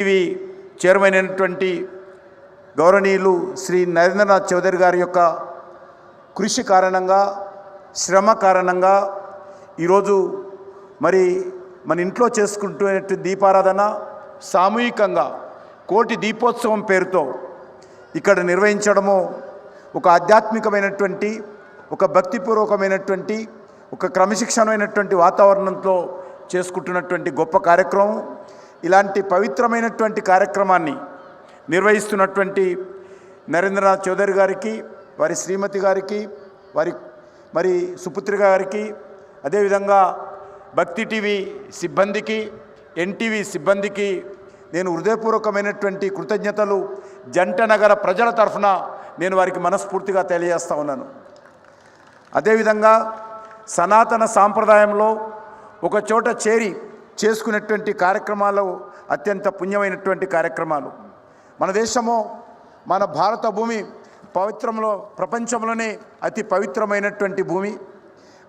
TV chairman అయినటువంటి గౌరవనీయులు శ్రీ నరేంద్రనాథ్ చౌదరి గారి యొక్క కృషి కారణంగా శ్రమ కారణంగా ఈరోజు మరి మన ఇంట్లో చేసుకుంటున్న దీపారాధన సామూహికంగా కోటి దీపోత్సవం పేరుతో ఇక్కడ నిర్వహించడము ఒక ఆధ్యాత్మికమైనటువంటి ఒక భక్తిపూర్వకమైనటువంటి ఒక క్రమశిక్షణమైనటువంటి వాతావరణంతో చేసుకుంటున్నటువంటి గొప్ప కార్యక్రమం. ఇలాంటి పవిత్రమైనటువంటి కార్యక్రమాన్ని నిర్వహిస్తున్నటువంటి నరేంద్రనాథ్ చౌదరి గారికి వారి శ్రీమతి గారికి వారి మరి సుపుత్రి గారికి అదేవిధంగా భక్తి టీవీ సిబ్బందికి ఎన్టీవీ సిబ్బందికి నేను హృదయపూర్వకమైనటువంటి కృతజ్ఞతలు. జంట నగర ప్రజల తరఫున నేను వారికి మనస్ఫూర్తిగా తెలియజేస్తా ఉన్నాను. అదేవిధంగా సనాతన సాంప్రదాయంలో ఒక చోట చేరి చేసుకునేటువంటి కార్యక్రమాలు అత్యంత పుణ్యమైనటువంటి కార్యక్రమాలు. మన దేశము మన భారత భూమి పవిత్రంలో ప్రపంచంలోనే అతి పవిత్రమైనటువంటి భూమి.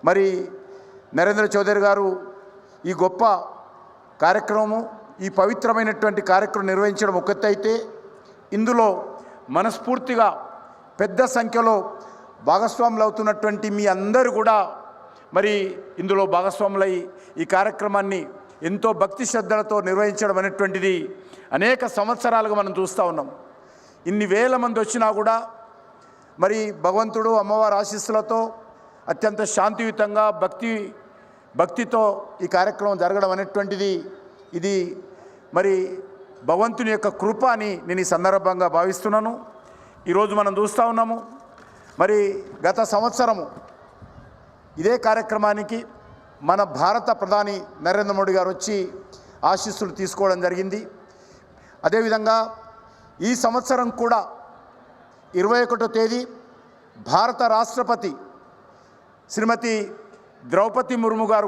మరి నరేంద్ర చౌదరి గారు ఈ గొప్ప కార్యక్రమము ఈ పవిత్రమైనటువంటి కార్యక్రమం నిర్వహించడం ఒకటైతే ఇందులో మనస్ఫూర్తిగా పెద్ద సంఖ్యలో భాగస్వాములు అవుతున్నటువంటి మీ అందరూ కూడా మరి ఇందులో భాగస్వాములై ఈ కార్యక్రమాన్ని ఎంతో భక్తి శ్రద్ధలతో నిర్వహించడం అనేటువంటిది అనేక సంవత్సరాలుగా మనం చూస్తూ ఉన్నాం. ఇన్ని వేల మంది వచ్చినా కూడా మరి భగవంతుడు అమ్మవారి ఆశీస్సులతో అత్యంత శాంతియుతంగా భక్తి భక్తితో ఈ కార్యక్రమం జరగడం అనేటువంటిది ఇది మరి భగవంతుని యొక్క కృప అని నేను ఈ సందర్భంగా భావిస్తున్నాను. ఈరోజు మనం చూస్తూ ఉన్నాము. మరి గత సంవత్సరము ఇదే కార్యక్రమానికి మన భారత ప్రధాని నరేంద్ర మోడీ గారు వచ్చి ఆశీస్సులు తీసుకోవడం జరిగింది. అదేవిధంగా ఈ సంవత్సరం కూడా ఇరవై ఒకటో తేదీ భారత రాష్ట్రపతి శ్రీమతి ద్రౌపది ముర్ము గారు